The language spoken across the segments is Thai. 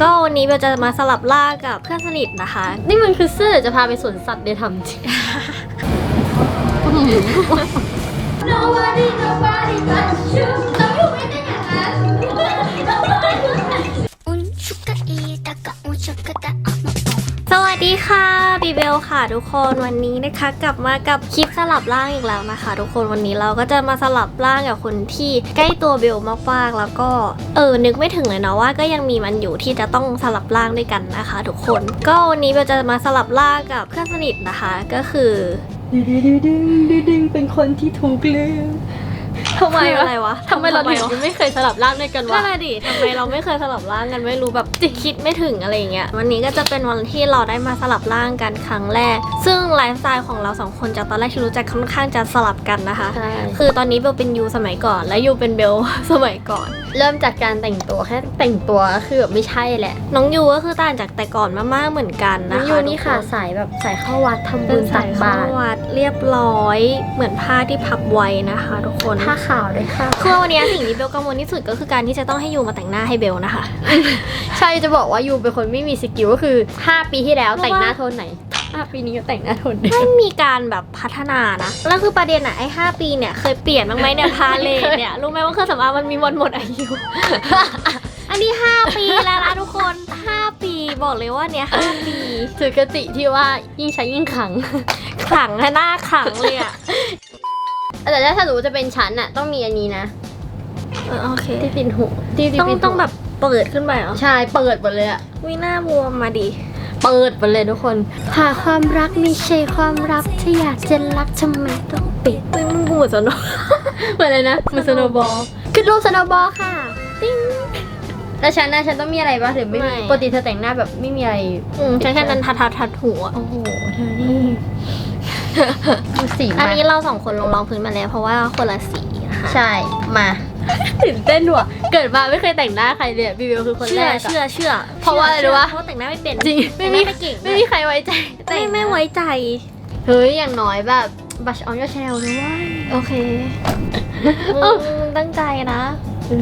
ก็วันนี้เบลจะมาสลับล่างกับเพื่อนสนิทนะคะ นี่มันคือเสื้อหรือจะพาไปสวนสัตว์เดี๋ยวทำจริง Nobody, nobody but you. ดีค่ะบีเบลค่ะทุกคนวันนี้นะคะกลับมากับคลิปสลับร่างอีกแล้วนะคะ ทุกคนวันนี้เราก็จะมาสลับร่างกับคนที่ใกล้ตัวเบลมากๆแล้วก็เออนึกไม่ถึงเลยเนาะว่าก็ยังมีมันอยู่ที่จะต้องสลับร่างด้วยกันนะคะ ทุกคนก็วันนี้เบลจะมาสลับร่างกับเพื่อนสนิทนะคะก็คือดึงดึงดึงดึงดึงเป็นคนที่ถูกลืม ทำไมคือวะอะไรวะทำไมเราถึงวะไม่เคยสลับร่างด้วยกันนั่วะนแหละดิทำไมเราไม่เคยสลับร่างกันไม่รู้แบบคิดไม่ถึงอะไรอย่างเงี้ยวันนี้ก็จะเป็นวันที่เราได้มาสลับร่างกันครั้งแรก ซึ่งไลฟ์สไตล์ของเราสองคนจากตอนแรกที่รู้จักค่อนข้างจะสลับกันนะคะใช่คือตอนนี้เบลเป็นยูสมัยก่อน และยูเป็นเบลสมัยก่อน เริ่มจากการแต่งตัวแค่แต่งตัวคือแบบไม่ใช่แหละ น้องยูก็คือต่างจากแต่ก่อนมากๆเหมือนกันน้นะองคะยูนี่ค่ะทุกสายแบบสายเข้าวัดทำเป็บุนญตัสากยบาเข้าตรวัดเรียบร้อย เหมือนผ้าที่พับไว้นะคะ ทุกคนผ้าขาวด้วยค่ะ คือวันนี้สิ่งที่เบลกังวลที่สุดก็คือการที่จะต้องให้ยูมาแต่งหน้าให้เบลนะคะ ใช่จะบอกว่ายูเป็นคนไม่มีสกิลก็คือ 5 ปีที่แล้วเพราะว่าแต่งหน้าโทนไหน5ปีนี้ก็แต่งหน้าโทนเดิไม่มมีการแบบพัฒนานะ แล้วคือประเด็นอะไอ้ห้าปีเนี่ยเคยเปลี่ยนบ้างไหมเนี่ยพาเลทเนี่ยรู้ไหมว่าเครื่องสำอางมันมีวันหมดอายุ อันนี้ห้าปีแล้วนะทุกคนห้าปีบอกเลยว่าเนี่ยห้าปีถือกติที่ว่ายิ่งใช้ยิ่งขังขลังให้หน้าขลังเลยอะ แต่ถ้าสมมติจะเป็นฉันอะต้องมีอันนี้นะเออโอเค ที่ปิดหูที่ที่ต้องปิดหูต้องแบบเปิดขึ้นไปเหรอใช่เปิดหมดเลยอะวิหน้าบวมมาดิ เปิดหมดเลยทุกคน หาความรักไม่ใช่ความรักถ้าอยากจะรักทำไมต้องปิดเฮ้ยมึงบูดจนเหมือนเลยนะเหมือนสโนว์บอลคือรูปสโนว์บอลค่ะ ติ้งแล้วฉันนะฉันต้องมีอะไรบ้างหรือไม่มีปกติเธอแต่งหน้าแบบไม่มีอะไร อืมใช้แค่นั้นทัดทัดทัดหัวโอ้โหเธอนี่ดู สีอันมานี้เราสองคนลงรองพื้นมาแล้ว เพราะว่าคนละสีนะคะใช่มาตื่นเต้นว่ะเกิดมาไม่เคยแต่งหน้าใครเลยบิวคือคนเชื่แรอกอะเชื่อเชื่อเพราะว่าอะไรรู้ปะเพราะแต่งหน้าไม่เป็นจริงไม่มีแต่งหน้าเก่งไม่มีใครไว้ใจไม่ไม่ไว้ใจเฮ้ยอย่างน้อยแบบบัชออนยอดชาแนลด้วยโอเคเอ้ามึงตั้งใจนะเฮ้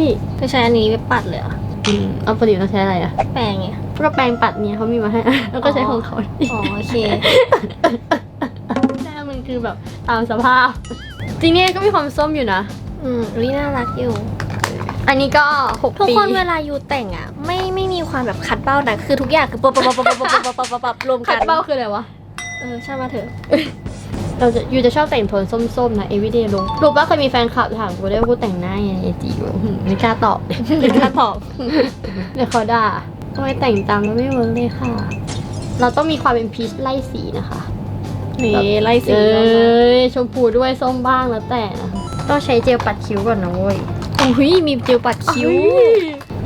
ยไปใช้อันนี้ไปปัดเลยเหรออืมเอาปกติต้องใช้อะไรอะแปรงไงก็แปรงปัดเนี่ยเขามีมาให้แล้วก็ใช้ของเขาอ๋อโอเคหน้ามัน คือแบบตามสภาพ จริงเนี่ยก็มีความส้มอยู่นะ อืมรีน่ารักอยู่ อันนี้ก็หกทุกปีคนเวลายูแต่งอะ ไม่ไม่มีความแบบคัดเบ้านะคือทุกอย่างคือปั๊บปั๊บปั๊บปั๊บปั๊บปั๊บปั๊บปั๊บปั๊บรวมคักัดนเบ้าคืออะไรวะ เออช่างมาเถอะเราจะยูจะชอบแต่งโทนส้มๆนะ everyday ลงรู้ป่ะเคยมีแฟนคลับถามกูได้ว่ากูแต่งหน้ายังไงไอจีกูหืมไม่กล้าตอบเป็นค่าตอบ เดี๋ยวเขาด่าทำไมแต่งตามก็ไม่เวิร์กเลยค่ะ เราต้องมีความเป็นพีชไล่สีนะคะ นี่ไล่สีเอแล้วนะ้ยชมพูด้วยส้มบ้างแล้วแต่นะคะต้องใช้เจลปัดคิ้วก่อนนะเว้ยอุ้ยมีเจลปัดคิ้ว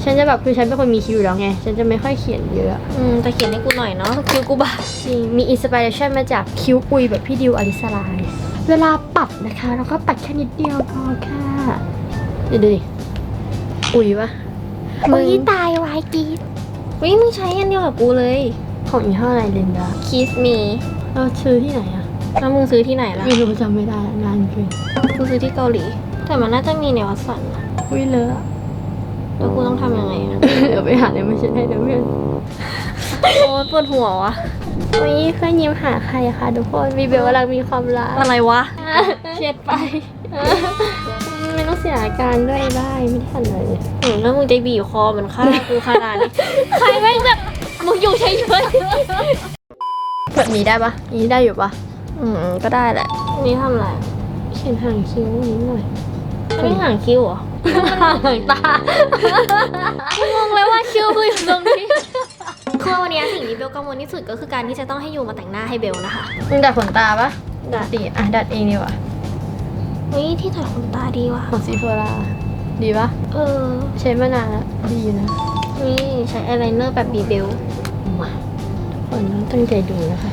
ฉันจะแบบคือฉันเป็นคนมีคิ้วอยู่แล้วไง ฉันจะไม่ค่อยเขียนเยอะอืมแต่เขียนให้กูหน่อยเนาะคิ้วกูบาดจริงมีอินสปิเรชันมาจากคิ้วปุยแบบพี่ดิวอลิสลาย เวลาปัดนะคะ เราก็ปัดแค่นิดเดียวพอค่ะเดี๋ยวดูดิอุยปะโอ้ยตายวายกรีดวิมึงใช้อันเดียวกับกูเลย ของยี่ห้ออะไรลินดา Kiss Me เราซื้อที่ไหนอะแล้วมึงซื้อที่ไหนล่ะไม่รู้จำไม่ได้ละนานเกินกูซื้อที่เกาหลี แต่มันน่าจะมีในวัดสันนะอุ้ยเลอะแล้วกูต้องทำยังไงอะเดี๋ยวไปหาในมาเช็ดให้นะเพื่อนโอ้ยปวดหัววะวันนี้เพื่อนยิ้มหาใครอะคะทุกคนมีเบลกำลังมีความรักอะไรวะเช็ดไป ไม่ต้องเสียอาการด้วยได้ไม่ทันเลยอืมแล้วมึงจะบีบคอเหมือนฆ่ากูขนาดนี้ใครแม่งแบบมึงอยู่เฉย แบบนี้ได้ปะนี้ได้อยู่ปะๆอืมก็ได้แหละ นี่ทำอะไรเขียนห่างคิ้วนิดหน่อยไม่ห่างคิ้วเหรอห่างตางงเลยว่าคิ้วคืออยู่ตรงนี้คือวันนี้สิ่งที่เบลกังวลที่สุดก็คือการที่จะต้องให้ยูมาแต่งหน้าให้เบลนะคะมึงดัดขนตาปะดัดดีอะดัดเองดีกว่านี่ที่ถัดขนตาดีว่ะของซีโฟราดีปะเออ ใช้มานานแล้วดีอยู่นะนี่ใช้อายไลเนอร์แบบบีเบลมาทุก คนต้องตั้งใจดูนะคะ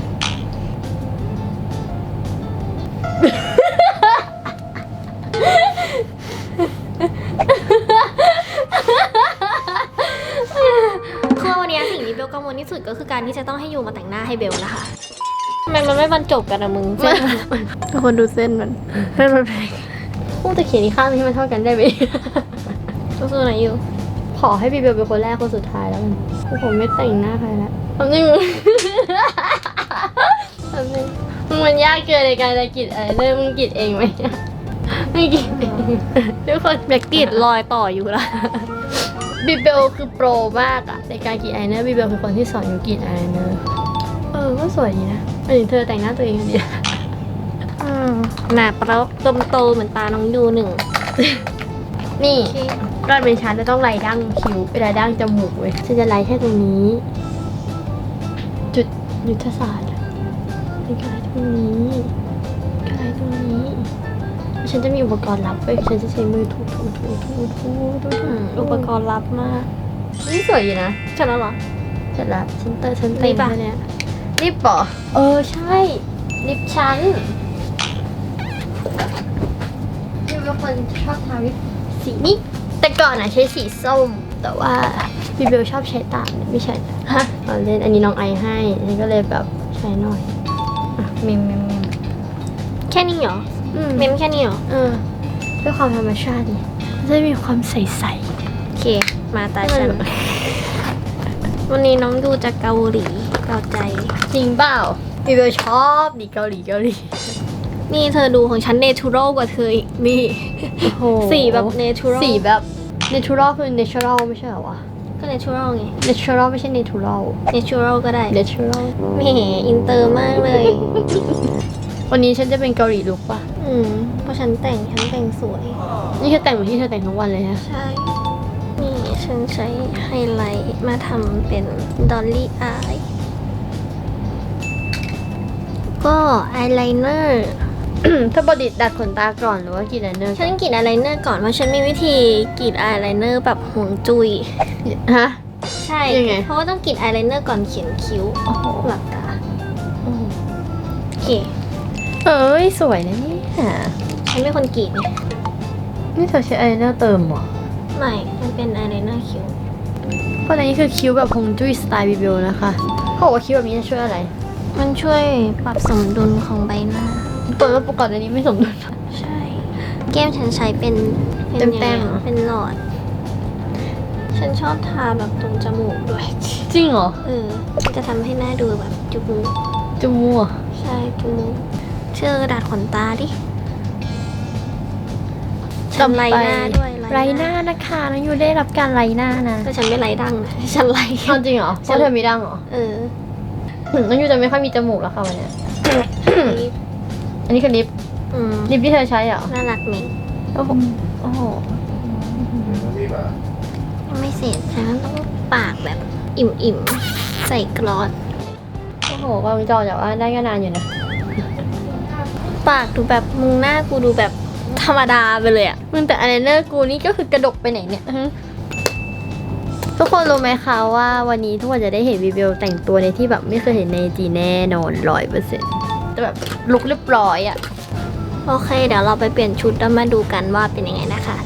คือวันนี้สิ่งที่เบลกังวลที่สุดก็คือการที่จะต้องให้ยูมาแต่งหน้าให้เบลนะคะทำไมมันไม่บรรจบกันอะมึงเส้นทุกคนดูเส้นมันเส้นมันพวกจะเขียนอีกข้างนึงให้มันเท่ากันได้ไหมสู้ๆนะยูขอให้บีเบลเป็นคนแรกคนสุดท้ายแล้วกันผมไม่แต่งหน้าใครแล้ว ทำนึงทำนึงมันยากเกินในการจะกรีดอะไรเริ่มมึงกรีดเองไหมไม่กรีดเองทุกคนแบกติดรอยต่ออยู่ละบีเบลคือโปรมากอะในการกรีดอายไลเนอร์บีเบลคือคนที่สอนยูกรีดอายไลเนอร์เออก็สวยดีนะเออเธอแต่งหน้าตัวเองดีอืมหนาแล้วตมโตเหมือนตาน้องยูหนึ่ง นี่ก็เป็นชั้นจะต้องไล่ดั้งคิ้วเป็นไล่ดั้งจมูกเว้ยฉันจะไล่แค่ตรงนี้จุด ยุทธศาสตร์เป็นการไล่ตรงนี้การไล่ตรงนี้ ฉันจะมีอุปกรณ์ลับเว้ยฉันจะใช้มือถูถูถูถูถูถูอุปกรณ์ลับมากนี่สวยอยู่นะใช่แล้วหรอเสร็จแล้วฉันเตอร์ฉันเต็มปะแล้วเนี่ยลิปปอเออใช่ลิปชั้นนี่เป็นคนชอบทาลิปสีนี้แต่ก่อนอะใช้สีส้ม แต่ว่าพี่เบลชอบใช้ตามไม่ใช่ฮะเอาเล่นอันนี้น้องไอให้ฉันก็เลยแบบใช้หน่อยอะเมมเมมเมมแค่นี้เหรออืมเมมแค่นี้เหรอเออเพื่อความธรรมชาติดิมันจะได้มีความใสโอเค มาตาๆฉันวันนี้น้องยูจะเกาหลีเกาใจจริงเปล่าพี่เบลชอบดิเกาหลีเกาหลีนี่เธอดูของฉันเนเชอรัลกว่าเธออีกนี่โอ้โหสีแบบเนเชอรัลสีแบบ natural คือ natural ไม่ใช่เหรอวะ ก็เนเชอรัลไง natural ไม่ใช่ natural เนเชอรัลก็ได้ natural แหมอินเตอร์มากเลย วันนี้ฉันจะเป็นเกาหลีลุกป่ะ อืมเพราะฉันแต่งฉันแต่งสวย นี่เธอแต่งเหมือนที่เธอแต่งทั้งวันเลยฮะใช่ นี่ฉันใช้ไฮไลท์มาทำเป็นดอลลี่อายก็อายไลเนอร์ เธอบดิดดัดขนตาก่อนหรือว่ากรีดไลเนอร์ฉันกรีดอายไลเนอร์ก่อนเพราะฉันมีวิธีกรีดอายไลเนอร์แบบห่วงจุย ฮะ ใช่ ยังไง เพราะว่าต้องกรีดอายไลเนอร์ก่อนเขียนคิ้วโอ้โหหลับตาโอเคเอ้ยสวยนะเนี่ยฉันเป็นคนกรีดไงนี่เธอใช้ไอไลเนอร์เติมเหรอไม่ มันเป็นอายไลเนอร์คิ้ว เพราะอันนี้คือคิ้วแบบฮงจุ้ยสไตล์บิเบลนะคะเขาบอกว่าคิ้วแบบนี้จะช่วยอะไร มันช่วยปรับสมดุลของใบหน้า เปิดว่าปกติอันนี้ไม่สมดุล ใช่ แก้มฉันใช้เป็นเป็นเต็มๆยังไงอะเป็นหลอด ฉันชอบทาแบบตรงจมูกด้วย จริงเหรอ เออมันจะทำให้หน้าดูแบบจุมูกจมูกใช่จมูกเชื่อดัดขนตาดิทำไรหน้าด้วยไรหน้านะคะน้องยูได้รับการไรหน้านะแต่ฉันไม่ไรดังนะฉันไร เอาจริงเหรอเพราะเธอมีดังเหรอเออ น้องยูจะไม่ค่อยมีจมูกแล้วค่ะวันเนี้ยลิป อันนี้คือลิปอืมลิปที่เธอใช้เหรอน่ารักนี่โอ้โหโอ้โหยังไม่เสร็จฉันต้องปากแบบอิ่มๆ ใส่กลอสโอ้โหกำลังจอจากว่าได้ก็นานอยู่นะปากดูแบบมึงหน้ากูดูแบบธรรมดาไปเลยอะมึงแต่อายไลเนอร์กูนี่ก็คือกระดกไปไหนเนี่ยฮะทุกคนรู้ไหมคะว่าวันนี้ทุกคนจะได้เห็นวีเบลแต่งตัวในที่แบบไม่เคยเห็นในจีแน่นอนร้อยเปอร์เซ็นต์ แต่แบบลุกเรียบร้อยอะโอเค เดี๋ยวเราไปเปลี่ยนชุดแล้วมาดูกันว่าเป็นยังไงนะคะ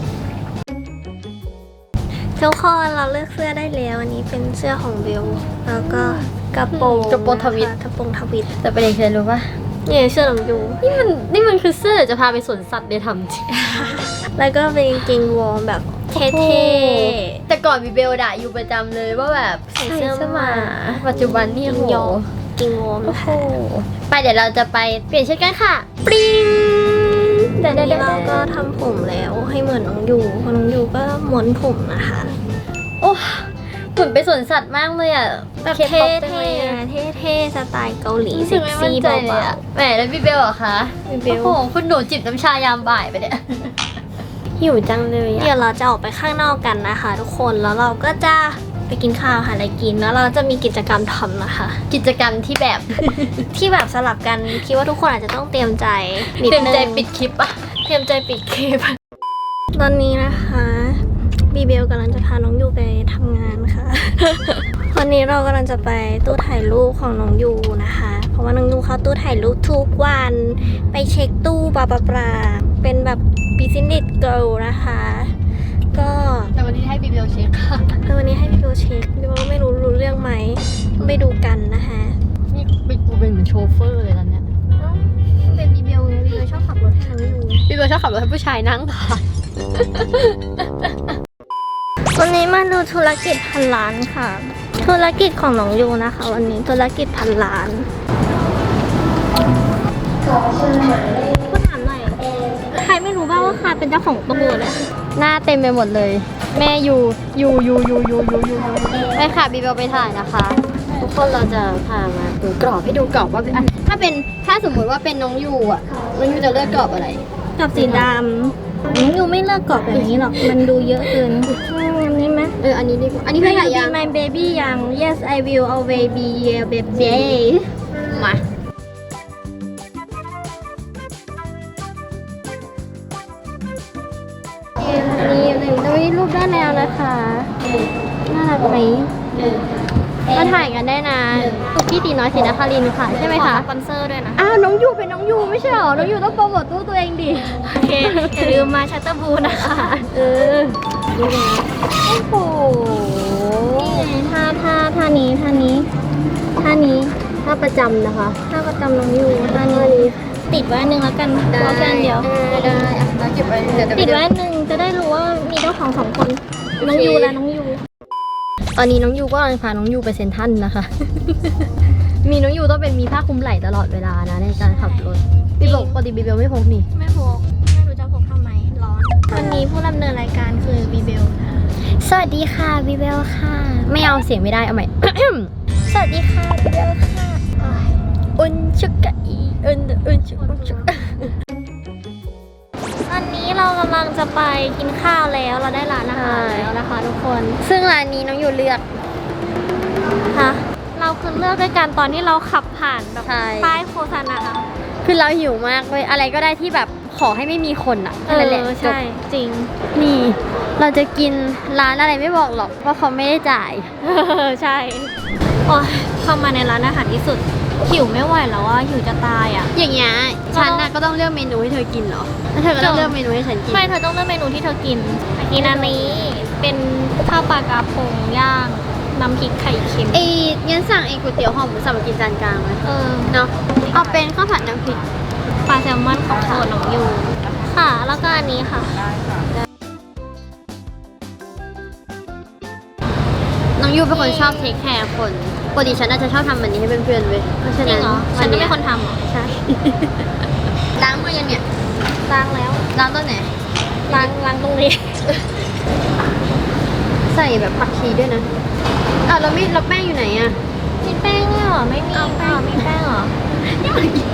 ทุกคนเราเลือกเสื้อได้แล้วอันนี้เป็นเสื้อของเบลแล้วก็กระโปรงกระโปรงทวิตนะคะกระโปรงทวิตแต่ประเด็นคืออะไรรู้ปะนี่เสื้อของยูนี่มันนี่มันคือเสื้อหรือจะพาไปสวนสัตว์เดยทำจริง แล้วก็เป็นกางเกงวอร์มแบบเท่แต่ก่อนวีเบลด่าอยู่ประจำเลยว่าแบบใส่เสื้อหมา ปัจจุบันนี่ๆโหยอม กางเกงวอร์มโอ้นะโหคะไปเดี๋ยวเราจะไปเปลี่ยนชุดกันค่ะ ปริงแต่นี้เราก็ทำผมแล้วให้เหมือนน้องยูเพราะน้องยูก็ม้วนผมนะคะ โอ้เหมือนไปสวนสัตว์มากเลยอะแบบคเท่ป๊อปจังเท่เลยอะเท่ๆสไตล์เกาหลีรู้สึเซ็กกไม่มั่นซี่ใจเบาเลยอะแหมแล้วพี่เบลเหรอคะๆพี่เบโอ้ลโหคุณหนูจิบน้ำชายามบ่ายไปเนี่ยหิวจังเลยเดี๋ยอะวเราจะออกไปข้างนอกกันนะคะ ทุกคนแล้วเราก็จะ ไปกินข้าวหาอะไรกินแล้วเราจะมีกิจกรรมทำนะคะ กิจกรรมที่แบบ ที่แบบสลับกันคิดว่าทุกคนอาจจะต้องเตรียมใจนิดเต็มนึงใจปิดคลิปอะเตรียมใจปิดคลิปตอนนี้นะคะบีเบลกำลังจะพาน้องยูไปทำงานค่ะ วันนี้เรากำลังจะไปตู้ถ่ายรูปของน้องยูนะคะ เพราะว่าน้องยูเขาตู้ถ่ายรูปทุกวัน ไปเช็คตู้บาบาบราเป็นแบบ business girl นะคะ ก็ แต่วันนี้ให้พี่เบลเช็คค่ะเออวันนี้ให้บีเบลเช็คบีเบลก็ไม่รู้รู้เรื่องไหมต้องไปดูกันนะคะนี่เป็นกูเป็นเหมือนโชเฟอร์เลยตอนเนี้ยเป็นบีเบลไงบีเบลชอบขับรถให้น้องยูพี่เบลชอบขับรถให้ผู้ชายนั่งค่ะวันนี้มามาดูธุรกิจพันล้านค่ะ ธุรกิจของน้องยูนะคะ วันนี้ธุรกิจพันล้านพูดถามหน่อยใครไม่รู้บ้างว่าใครเป็นเจ้าของตู้เลย หน้าเต็มไปหมดเลย แม่อยู่อยู่อยู่อยู่อยู่อยู่อยู่ไปค่ะบีเบลไปถ่ายนะคะ ทุกคนเราจะพามาดูกรอบให้ดูกรอบว่าถ้าเป็นถ้าสมมุติว่าเป็นน้องยูอะน้องยูจะเลือกกรอบอะไรกรอบสีดำน้องยูไม่เลือกกรอบแบบนี้หรอกมันดูเยอะเกินอันนี้ไหมเอออันนี้ดีกว่าอันนี้ไม่ไหยัง My baby ยัง Yes I will always be your baby นี่หนึ่งตรงนี้รูปด้านแนวนะคะน่ารักไหมมาถ่ายกันได้นะตุกกี้ตีน้อยศรีนครินทร์ค่ะใช่ไหมคะสปอนเซอร์ด้วยนะ อ้าวน้องยูเป็นน้องยูไม่ใช่หรอ น้องยูต้องโปรโมทตู้ตัวเองดิ โอเค อย่าลืมมาชัตเตอร์บูนะคะ เออดูนะโอ้โหนี่ไงท่าท่าท่านี้ท่านี้ท่านี้ถ้าประจำนะคะท่าประจำน้องยูท่านี้ ติดไว้อันหนึ่งแล้วกันรอกันเดี๋ยวออได้อะเราเก็บไว้เดี๋ยวจะไปติดไว้อันหนึ่งจะได้รู้ว่ามีเจ้าของสองคนน้องยูและน้องยู ตอนนี้น้องยูก็กำลังพาน้องยูไปเซ็นทรันนะคะ มีน้องยูต้องเป็นมีผ้าคลุมไหล่ตลอดเวลานะในการขับรถบีบอกปกติบีเบลไม่พกนี่ ไม่พกไม่รู้จะพกทำไมร้อน วันนี้ผู้ดำเนินรายการคือบีเบลนะคะสวัสดีค่ะบีเบลค่ะ ไม่เอาเสียงไม่ได้เอาใหม่ สวัสดีค่ะบีเบลค่ะ อุนชุกกะอีอุนอุนชุกอุนชุกตอนนี้เรากำลังจะไปกินข้าวแล้วเราได้ร้านอาหารแล้วนะคะทุกคน ซึ่งร้านนี้น้องอยู่เลือกฮะเราคือเลือกด้วยกันตอนที่เราขับผ่านแบบใช่ป้ายโฆษณาคือเราหิวมากเลยอะไรก็ได้ที่แบบขอให้ไม่มีคนอะอแค่นั้นแหละจบใช่จริงนี่เราจะกินร้านอะไรไม่บอกหรอกเพราะเขาไม่ได้จ่ายใช่โอ้เข้ามาในร้านอาหารที่สุด หิวไม่ไหวแล้วว่าหิวจะตายอะ อย่างเงี้ยฉันน่ะก็ต้องเลือกเมนูให้เธอกินเหรอแล้วเธอก็ต้องเลือกเมนูให้ฉันกินไม่เธอต้องเลือกเมนูที่เธอกินกินอันนี้เป็นข้าวปลากระพงย่างน้ำพริกไข่เค็มเอ้ยงั้นสั่งไอ้ก๋วยเตี๋ยวหอมหมูสับมากินจานกลางไหมเออเนาะเอาเป็นข้าวผัดน้ำพริกปลาแซลมอนของโปรดน้องยูค่ะ แล้วก็อันนี้ค่ะน้องยูเป็นคนชอบเทคแคร์คน ปกติฉันน่าจะชอบทำแบบนี้ให้เพื่อนๆเว้ยเพราะฉะจรินั้งนเหรอฉัวันนไม่เนี้เป็ยนคนทำเหรอใช่ ล้างมือยังเนี่ยล้างแล้วล้างตัวไหน ล้างล้างตรงนี้ ใส่แบบผักชีด้วยนะอะเราไม่เราแป้งอยู่ไหนอะ มีแป้งเนี่ยเหรอไม่มีแป้งมีแป้งเหรอ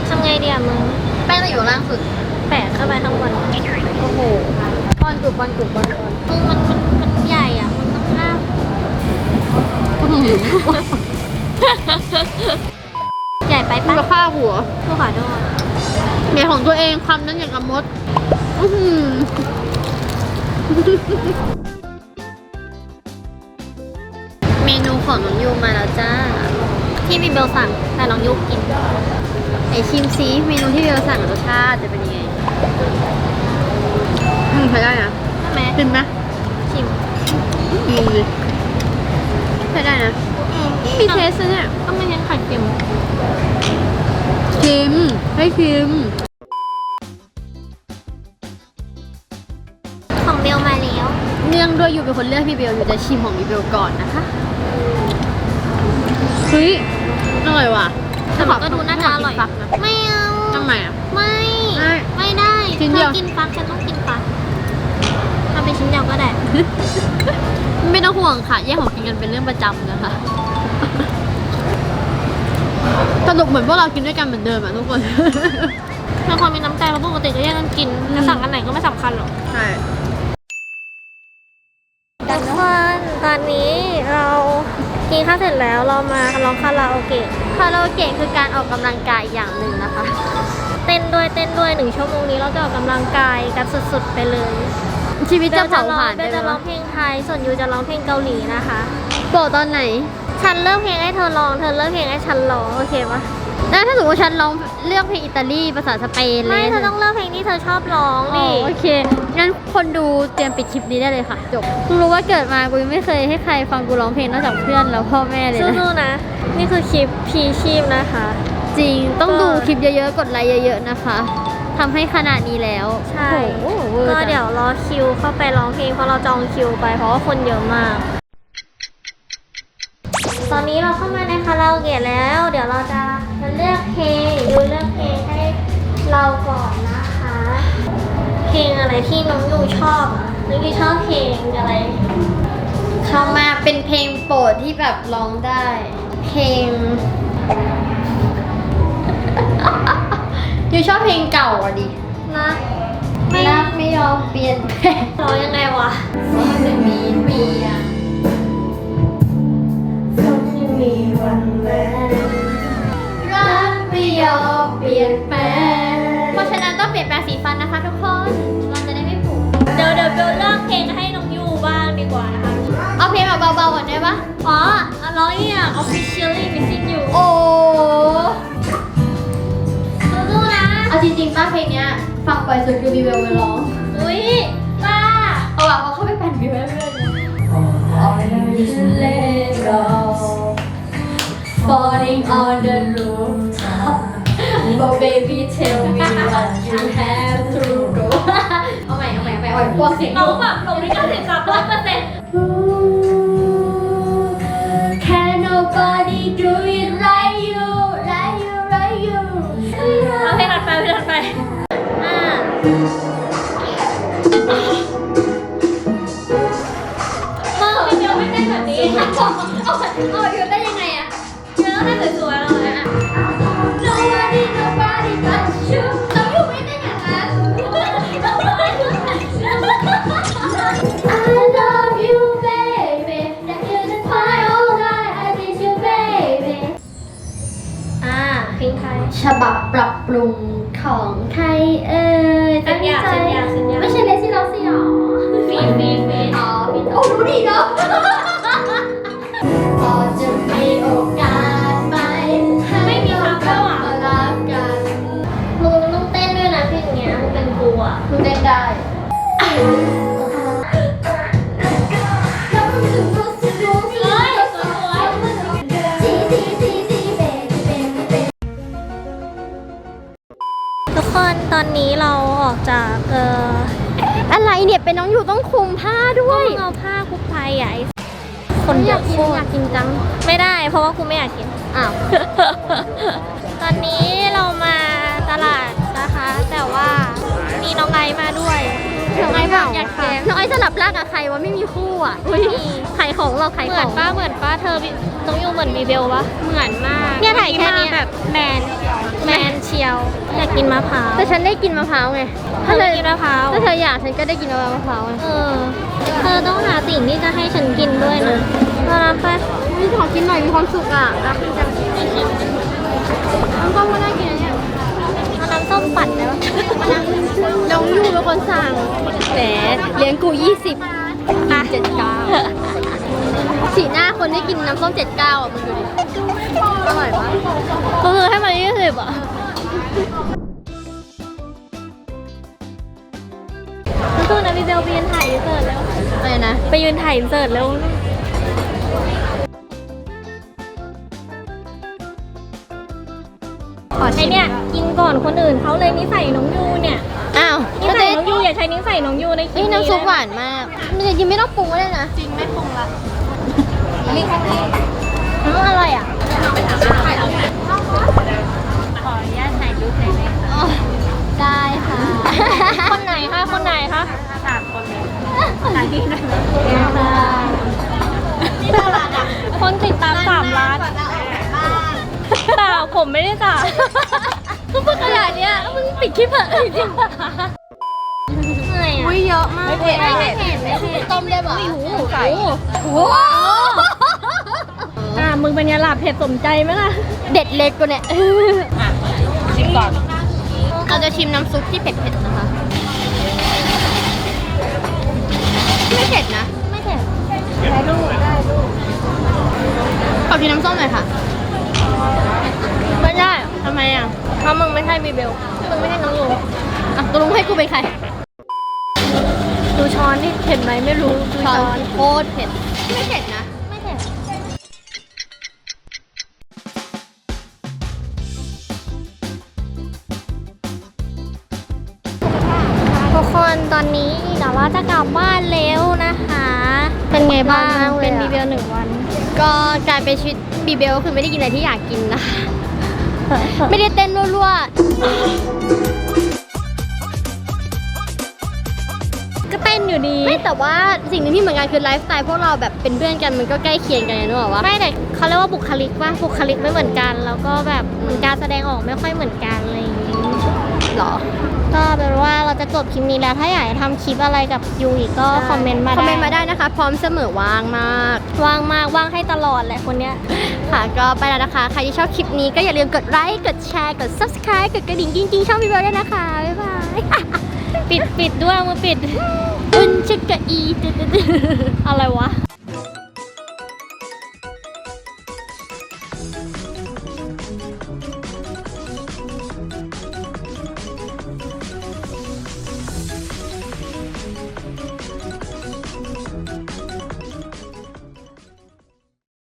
ทำไงดีอะมึงแป้งเราอยู่ล่างสุดแปะเข้าไปข้างบนโอ้โหป้อนกรุบป้อนกรุบป้อนกรุบมึงมันมันมันใหญ่อะมันต้องห้าม ใหญ่ไปมันปะจะฆ่าหัวผู้ขอโทษเมียของตัวเองคำนั้นอย่างกับมดอื้อหือเมนูของน้องยูมาแล้วจ้า ที่มีเบลสั่งแต่น้องยุกกินไอชิมซีเมนูที่เราสั่งรสชาติจะเป็นยังไงอืมใช้ได้นะใช่ไหมกินไหมชิมอืมดิใช้ได้นะ มีเทสนะเนี่ยก็ไม่ยังไข่เค็มชิม ให้ชิม ของเบลมาแล้ว เนื่องด้วยยูเป็นคนเลือกพี่เบลอยู่จะชิมของพี่เบลก่อนนะคะเฮ้ยอร่อยว่ะแต่มันก็ดูน่าจะอร่อยขกินฟักนะไม่เอาทำไมอะ ไม่ ไม่ไม่ได้ชิ้นเธเดียวอกินฟักฉันต้องกินฟักทำเป็นชิ้นเดียวก็ได้ ไม่ต้องห่วงค่ะ แย่งของกินกันเป็นเรื่องประจำนะคะ สรุปเหมือนพวกเรากินด้วยกันเหมือนเดิมอะทุกคนเป็นคนมีน้ำใจเราปกติก็แยกกันกินจะสั่งอันไหนก็ไม่สำคัญหรอกใช่ทุกคนตอนนี้เรากินข้าวเสร็จแล้วเรามาร้องคาราโอเกะคาราโอเกะคือการออกกำลังกายอย่างหนึ่งนะคะ เต้นด้วยเต้นด้วยหนึ่งชั่วโมงนี้เราจะออกกำลังกายกันสุดๆไปเลยชีวิตจะเบลเผาร้องผ่านเบไปลจะร้องเพลงไทยส่วนยูจะร้องเพลงเกาหลีนะคะโปรตอนไหน ฉันเลือกเพลงให้เธอร้อง เธอเลือกเพลงให้ฉันร้องโอเคปะแล้วถ้าสมมติว่าฉันร้องเลือกเพลงอิตาลีภาษาสเปนเลไม่ยเธอต้องเลือกเพลงที่เธอชอบร้องอ๋อดิโอเค งั้นคนดูเตรียมปิดคลิปนี้ได้เลยค่ะ จบกูรู้ว่าเกิดมากูยังไม่เคยให้ใครฟังกูร้องเพลงนอกจากเพื่อนแล้วพ่อแม่เลยนะ สู้ๆนะ นี่คือคลิปพีชีพนะคะ จริง ต้องก็ดูคลิปเยอะๆ กดไลค์เยอะๆ นะคะทำให้ขนาดนี้แล้วใช่ โอ้โหเวอร์ก็จัง เดี๋ยวรอคิวเข้าไปร้องเพลงเพราะเราจองคิวไปเพราะว่าคนเยอะมาก ตอนนี้เราเข้ามาในคาราโอเกะแล้ว เดี๋ยวเราจะจะเลือกเพลงดูเลือกเพลงให้เราก่อนนะคะ เพลงอะไรที่น้องยูชอบอะน้องยูชอบเพลงอะไร เข้ามาเป็นเพลงโปรดที่แบบร้องได้ เพลงยูชอบเพลงเก่าอะดินะไม่รักไม่ยอมเปลี่ยนแปลงร้องยังไงวะไม่มีเปลี่ยนรักไม่ยอมเปลี่ยนแปลงเพราะฉะนั้นต้องเปลี่ยนแปลงสีฟันนะคะทุกคน เราจะได้ไม่ผูกเดี๋ยวเดี๋ยวเบลเลือกเพลงให้น้องยูบ้างดีกว่านะคะ เอาเพลงแบบเบาๆก่อนได้ปะอ๋อร้องเนี่ย officially missing you โอ้สู้ๆนะ เอาจริงๆป้าเพลงเนี้ยฟังบ่อยสุดคือบีเวลมาร้องอุ้ยป้าเอาอะเขาเข้าไปปั่นบีเวลเลย Falling on the rooftop But baby tell me what you have to do เอาใหม่เอาใหม่เอาใหม่เอาใหม่พวกเสียงน้องแบบลงที่เก้าสิบสามร้อยเปอร์เซ็นต์ Can nobody do it like you like you like you เอาเพลงถัดไปเพลงถัดไปอ่าเมื่อพี่เบลไม่เต้นแบบนี้เอาเอาอยู่ได้ยังไงอ ฉบับปรับปรุงของใครเอ่ยสัญญาสัญญาสัญญา ไม่ใช่เลซี่ล็อกซี่หรอฟีดฟีดฟีดอ๋อฟีดโอ้รู้ดีเนาะพอจะมีโอกาสไหมให้เรากลับมารักกันมึงต้องเต้นด้วยนะเพลงเนี้ยมึงเป็นครูอะมึงเต้นได้ อนนี้เราออกจากเอ่ออะไรเนี่ยเป็นน้องอยู่ต้องคุมผ้าด้วต้ยองเอาผ้าคลุกไทยอะไอ้คนอเยยากอะกิโคนอยากกินจัง ไม่ได้ เพราะว่ากูไม่อยากกิน อ้าว ตอนนี้เรามาตลาดนะคะ แต่ว่ามีน้องไอซ์มาด้วยน้องไอ้บอกอยากแกงน้องไอ้สลับร่างกับใครวะไม่มีคู่อะ อุ้ย ขายของเราขายเหขมืออนงป้าเหมือนป้าเธอบิต้องอยู่เหมือนบีเบลปะ เหมือนมากเนี่ยถ่ายแค่เนี้ย แบบแมนแมนเชียว อยากกินมะพร้าวแต่ฉันได้กินมะพร้าวไงเธอไม่กินมะพร้าวถ้าเธออยากฉันก็ได้กินมะพร้าวไงเออเธอต้องหาสิ่งที่จะให้ฉันกินด้วยนะมารับไปมีของกินหน่อยมีความสุขอะรับกินจังน้ำส้มก็ได้กินนะเนี่ยเอาน้ำส้มปั่นได้ปะน้องยูเป็นคนสั่งแหมเลี้ยงกูยี่สิบอะเจ็ดเก้า สีหน้าคนได้กินน้ำส้มเจ็ดเก้าอะมึงดูดิอร่อยปะก็คือให้มันยี่สิบอะสู้ๆนะบีเบลไปยืนถ่ายอินเสิร์ตแล้วอะไรนะไปยืนถ่ายอินเสิร์ตแล้วขอใช้เนี่ย กินก่อนคนอื่นเขาเลยนิสัยน้องยูเนี่ยอ้าวนิก็สัจะยน้องยูอย่าใช้นิสัยน้องยูในคลิเอ้ปยนี้น้ำซุปหนะวานมากมันจะกินไม่ต้องปรุงก็ได้นะ จริงไม่ปรุงละ อืมอร่อยอะได้ค่ะคนไหนคะ คนไหนคะสามคนเลยนี่ตลาดอะคนติดตามสามล้านเปล่าผมไม่ได้จ่ายก็พูดขนาดเนี้ยมึงปิดคลิปเถอะจริงๆเหนื่อยอะอุ้ยเยอะมากไม่เผ็ดไม่เผ็ดไม่เผ็ดต้มได้ปะหูไก่โอ้โหอ่า มึงเป็นไงล่ะเผ็ดสมใจไหมล่ะ เด็ดเล็กกว่าเนี่ย ชิมก่อนเราจะชิมน้ำซุปที่เผ็ดๆนะคะ ไม่เผ็ดนะ ไม่เผ็ดขอกินน้ำส้มหน่อยค่ะ ไม่ได้ทำไมอะ เพราะมึงไม่ใช่บีเบล มึงไม่ใช่น้องยูอะตกลงให้กูเป็นใคร ดูช้อนนี่เผ็ดไหมไม่รู้ ดูช้ช้ออนนโคตรเผ็ด ไม่เผ็ดนะ อนนี้เดี๋ยวเราจะกลับบ้านแล้วนะคะ เป็นไงบ้างร้อนมากเลยอะเป็นบีเบลหนึ่งวัน ก็กลายเป็นชีวิตบีเบลคือไม่ได้กินอะไรที่อยากกินนะคะ ไม่ได้เต้นรัวก็เต้นอยู่ดีๆไม่แต่ว่าสิ่งหนึงที่เหมือนกันคือไลฟ์สไตล์พวกเราแบบเป็นเพื่อนกันมันก็ใกล้เคียงกันนะนึกออกปะไม่แต่เขาเรียกว่าบุคลิกว่าบุคลิกไม่เหมือนกัน แล้วก็แบบการแสดงออกไม่ค่อยเหมือนกันอะไรอย่างนี้หรอ ก็เป็นว่าเราจะจบคลิปนี้แล้ว ถ้าอยากให้ทำคลิปอะไรกับยูอีกก็คอมเมนต์มาคอมได้เมนต์มาได้นะคะ พร้อมเสมอว่างมาก ว่างมากว่างให้ตลอดแหละคนเนี้ย ค่ะ ก็ไปแล้วนะคะ ใครที่ชอบคลิปนี้ก็อย่าลืมกดไลค์ กดแชร์ กด subscribe กดกระดิ่งจริงๆช่องพี่เบลด้วยนะคะ บ๊ายบาย ปิดปิดด้วยเอามือปิด อุนชิกกะอีตึ๊ดๆๆอะไรวะ